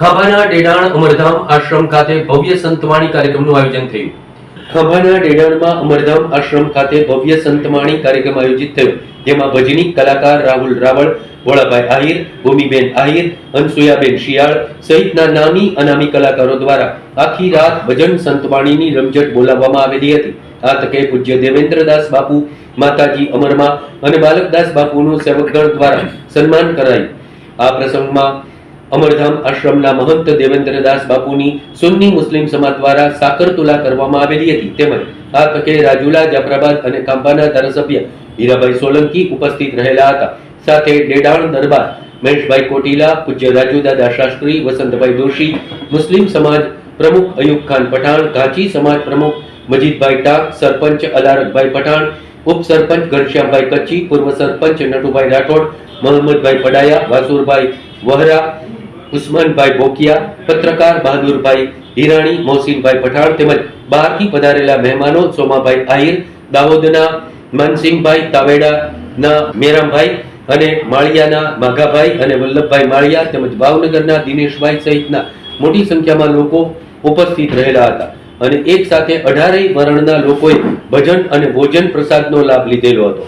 ખાંભાના ડેડાણ અમરધામ આશ્રમ ખાતે ભવ્ય સંતવાણી કાર્યક્રમનું આયોજન થયું. ખાભાના ડેડાણમાં અમરધામ આશ્રમ ખાતે ભવ્ય સંતવાણી કાર્યક્રમ આયોજિત થયો, જેમાં ભજની કલાકાર રાહુલ રાવળ ભોળાભાઈ આહિર, ભૂમિબેન આહિર, અનસુયાબેન શિયાળ સહિતના નામી અનામી કલાકારો દ્વારા આખી રાત ભજન સંતવાણીની રમઝટ બોલાવવામાં આવેલી હતી. આ તકે પૂજ્ય દેવેન્દ્રદાસ બાપુ, માતાજી અમરમાં અને બાલકદાસ બાપુનું સેવકગણ દ્વારા સન્માન કરાયું. આ પ્રસંગમાં અમરધામ આશ્રમના મહંત દેવેન્દ્રદાસ બાપુની સુન્ની મુસ્લિમ સમાજ દ્વારા સાકર કરવામાં આવેલી હતી. તેમજ આ તકે રાજુલા, જાફરાબાદ અને ખાંભાના ધારાસભ્ય હીરાભાઈ સોલંકી ઉપસ્થિત રહેલા હતા. સાથે ડેડાણ દરબાર, મહેશભાઈ કોટીલા, પૂજ્ય રાજુદાદા શાસ્ત્રી વસંતભાઈ દોશી, મુસ્લિમ સમાજ પ્રમુખ અયુબ ખાન પઠાણ ઘાંચી સમાજ પ્રમુખ મજીદભાઈ ટાક, સરપંચ અલારકભાઈ પઠાણ, ઉપસરપંચ ઘનશ્યામભાઈ કચ્છી, પૂર્વ સરપંચ નટુભાઈ રાઠોડ, મોહમ્મદભાઈ પડાયા, વાસુરભાઈ વહરા ઉસ્માનભાઈ બોકિયા, પત્રકાર બહાદુરભાઈ હિરાણી, મોહસિનભાઈ પઠાણ તેમજ બહારથી પધારેલા મહેમાનો સોમાભાઈ આહિર, દાહોદના માનસિંહભાઈ તાવેડાના મેરામભાઈ અને માળિયાના માઘાભાઈ અને વલ્લભભાઈ માળિયા તેમજ ભાવનગરના દિનેશભાઈ સહિતના મોટી સંખ્યામાં લોકો ઉપસ્થિત રહેલા હતા અને એક સાથે અઢારેય વર્ણના લોકોએ ભજન અને ભોજન પ્રસાદનો લાભ લીધેલો હતો.